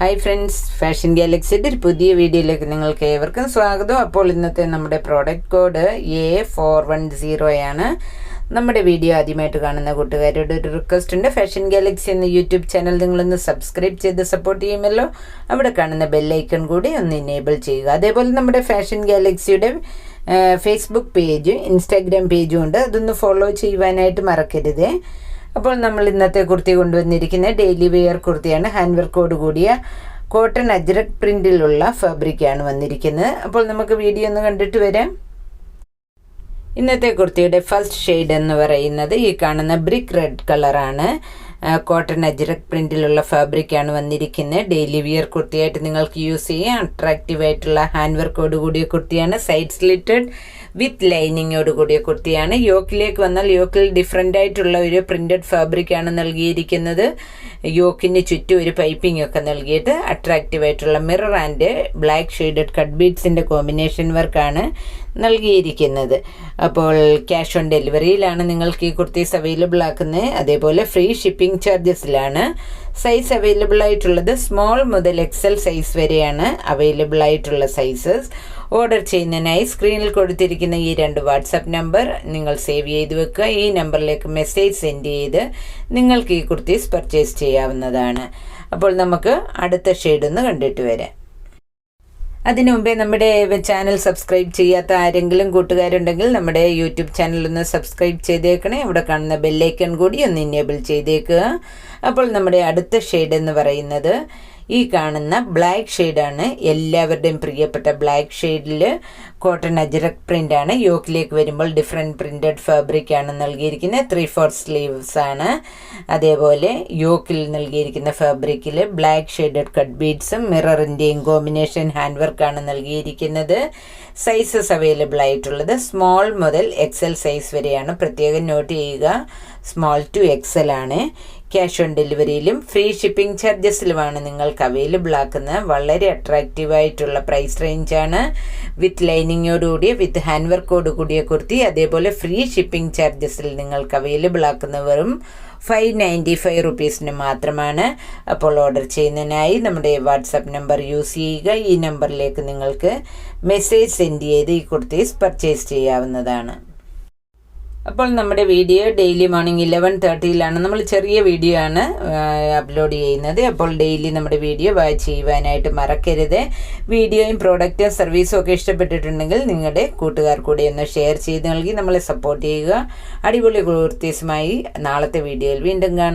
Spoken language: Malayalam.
ഹായ് ഫ്രണ്ട്സ് ഫാഷൻ ഗാലക്സിയുടെ ഒരു പുതിയ വീഡിയോയിലേക്ക് നിങ്ങൾക്ക് ഏവർക്കും സ്വാഗതം. അപ്പോൾ ഇന്നത്തെ നമ്മുടെ product code A four one സീറോയാണ് നമ്മുടെ വീഡിയോ ആദ്യമായിട്ട് കാണുന്ന കൂട്ടുകാരോട് ഒരു റിക്വസ്റ്റ് ഉണ്ട്. ഫാഷൻ ഗാലക്സി എന്ന യൂട്യൂബ് ചാനൽ നിങ്ങളൊന്ന് സബ്സ്ക്രൈബ് ചെയ്ത് സപ്പോർട്ട് ചെയ്യുമല്ലോ. അവിടെ കാണുന്ന ബെല്ലൈക്കൺ കൂടി ഒന്ന് എനേബിൾ ചെയ്യുക. അതേപോലെ നമ്മുടെ ഫാഷൻ ഗാലക്സിയുടെ ഫേസ്ബുക്ക് പേജ് ഇൻസ്റ്റാഗ്രാം പേജും ഉണ്ട്. അതൊന്ന് ഫോളോ ചെയ്യുവാനായിട്ട് മറക്കരുതേ. അപ്പോൾ നമ്മൾ ഇന്നത്തെ കുർത്തി കൊണ്ടുവന്നിരിക്കുന്ന ഡെയിലി വെയർ കുർത്തിയാണ്. ഹാൻഡ് വർക്കോട് കൂടിയ കോട്ടൺ അജ്രക് പ്രിന്റിലുള്ള ഫാബ്രിക്കാണ് വന്നിരിക്കുന്നത്. അപ്പോൾ നമുക്ക് വീഡിയോ ഒന്ന് കണ്ടിട്ട് വരാം. ഇന്നത്തെ കുർത്തിയുടെ ഫസ്റ്റ് ഷെയ്ഡ് എന്ന് പറയുന്നത് ഈ കാണുന്ന ബ്രിക്ക് റെഡ് കളറാണ് കോട്ടൺ അജ്രക് പ്രിന്റിലുള്ള ഫാബ്രിക്കാണ് വന്നിരിക്കുന്നത്. ഡെയിലി വിയർ കുർത്തിയായിട്ട് നിങ്ങൾക്ക് യൂസ് ചെയ്യാം. അട്രാക്റ്റീവ് ആയിട്ടുള്ള ഹാൻഡ് വർക്കോട് കൂടിയ കുർത്തിയാണ്. സൈഡ് സ്ലിറ്റഡ് വിത്ത് ലൈനിങ്ങോട് കൂടിയ കുർത്തിയാണ്. യോക്കിലേക്ക് വന്നാൽ യോക്കിൽ ഡിഫറെന്റ് ആയിട്ടുള്ള ഒരു പ്രിന്റഡ് ഫാബ്രിക്കാണ് നൽകിയിരിക്കുന്നത്. യോക്കിന് ചുറ്റും ഒരു പൈപ്പിംഗ് ഒക്കെ നൽകിയിട്ട് അട്രാക്റ്റീവ് ആയിട്ടുള്ള mirror and black shaded cut ബീഡ്സിന്റെ combination വർക്കാണ് നൽകിയിരിക്കുന്നത്. അപ്പോൾ ക്യാഷ് ഓൺ ഡെലിവറിയിലാണ് നിങ്ങൾക്ക് ഈ കുർത്തീസ് അവൈലബിൾ ആക്കുന്നത്. അതേപോലെ ഫ്രീ ഷിപ്പിംഗ് ചാർജസിലാണ് സൈസ് അവൈലബിൾ ആയിട്ടുള്ളത് സ്മോൾ മുതൽ എക്സൽ സൈസ് വരെയാണ് അവൈലബിൾ ആയിട്ടുള്ള സൈസസ് ഓർഡർ ചെയ്യുന്നതിനായി സ്ക്രീനിൽ കൊടുത്തിരിക്കുന്ന ഈ രണ്ട് വാട്സപ്പ് നമ്പർ നിങ്ങൾ സേവ് ചെയ്ത് വെക്കുക. ഈ നമ്പറിലേക്ക് മെസ്സേജ് സെൻഡ് ചെയ്ത് നിങ്ങൾക്ക് ഈ കുർത്തീസ് പർച്ചേസ് ചെയ്യാവുന്നതാണ്. അപ്പോൾ നമുക്ക് അടുത്ത ഷെയ്ഡ് ഒന്ന് കണ്ടിട്ട് വരാം. അതിനു മുമ്പേ നമ്മുടെ ചാനൽ സബ്സ്ക്രൈബ് ചെയ്യാത്ത ആരെങ്കിലും കൂട്ടുകാരുണ്ടെങ്കിൽ നമ്മുടെ യൂട്യൂബ് ചാനൽ ഒന്ന് സബ്സ്ക്രൈബ് ചെയ്തേക്കണേ. ഇവിടെ കാണുന്ന ബെല്ലൈക്കൺ കൂടി ഒന്ന് ഇനേബിൾ ചെയ്തേക്കുക. അപ്പോൾ നമ്മുടെ അടുത്ത ഷെയ്ഡ് എന്ന് പറയുന്നത് ഈ കാണുന്ന ബ്ലാക്ക് ഷെയ്ഡാണ് എല്ലാവരുടെയും പ്രിയപ്പെട്ട ബ്ലാക്ക് ഷെയ്ഡിൽ കോട്ടൺ അജറക് പ്രിന്റ് ആണ്. യോക്കിലേക്ക് വരുമ്പോൾ ഡിഫറെന്റ് പ്രിന്റഡ് ഫാബ്രിക് ആണ് നൽകിയിരിക്കുന്നത്. ത്രീ ഫോർ സ്ലീവ്സ് ആണ്. അതേപോലെ യോക്കിൽ നൽകിയിരിക്കുന്ന ഫാബ്രിക്കിൽ ബ്ലാക്ക് ഷെയ്ഡഡ് കട്ട് ബീഡ്സും മിററിന്റെയും കോമ്പിനേഷൻ ഹാൻഡ് വർക്കാണ് നൽകിയിരിക്കുന്നത്. സൈസസ് അവൈലബിൾ ആയിട്ടുള്ളത്. സ്മോൾ മുതൽ എക്സൽ സൈസ് വരെയാണ്. പ്രത്യേകം നോട്ട് ചെയ്യുക. സ്മോൾ ടു എക്സൽ ആണ്. ക്യാഷ് ഓൺ ഡെലിവറിയിലും ഫ്രീ ഷിപ്പിംഗ് ചാർജസിലുമാണ് നിങ്ങൾക്ക് അവൈലബിൾ ആക്കുന്ന വളരെ അട്രാക്റ്റീവ് ആയിട്ടുള്ള പ്രൈസ് റേഞ്ചാണ് വിത്ത് ലൈനിങ്ങോടുകൂടിയ വിത്ത് ഹാൻഡ് വർക്കോട് കൂടിയ കുർത്തി അതേപോലെ ഫ്രീ ഷിപ്പിംഗ് ചാർജസിൽ നിങ്ങൾക്ക് അവൈലബിൾ ആക്കുന്നവരും ഫൈവ് നയന്റി ഫൈവ് റുപ്പീസിന് മാത്രമാണ്. അപ്പോൾ ഓർഡർ ചെയ്യുന്നതിനായി നമ്മുടെ വാട്സപ്പ് നമ്പർ യൂസ് ചെയ്യുക. ഈ നമ്പറിലേക്ക് നിങ്ങൾക്ക് മെസ്സേജ് സെൻഡ് ചെയ്ത് ഈ കുർത്തീസ് പർച്ചേസ് ചെയ്യാവുന്നതാണ്. അപ്പോൾ നമ്മുടെ വീഡിയോ ഡെയിലി മോർണിംഗ് ഇലവൻ തേർട്ടിയിലാണ് നമ്മൾ ചെറിയ വീഡിയോ ആണ് അപ്ലോഡ് ചെയ്യുന്നത്. അപ്പോൾ ഡെയിലി നമ്മുടെ വീഡിയോ വാച്ച് ചെയ്യുവാനായിട്ട് മറക്കരുത്. വീഡിയോയും പ്രോഡക്റ്റും സർവീസും ഒക്കെ ഇഷ്ടപ്പെട്ടിട്ടുണ്ടെങ്കിൽ നിങ്ങളുടെ കൂട്ടുകാർ കൂടെ ഒന്ന് ഷെയർ ചെയ്ത് നൽകി നമ്മളെ സപ്പോർട്ട് ചെയ്യുക. അടിപൊളി കുർത്തീസുമായി നാളത്തെ വീഡിയോയിൽ വീണ്ടും കാണാം.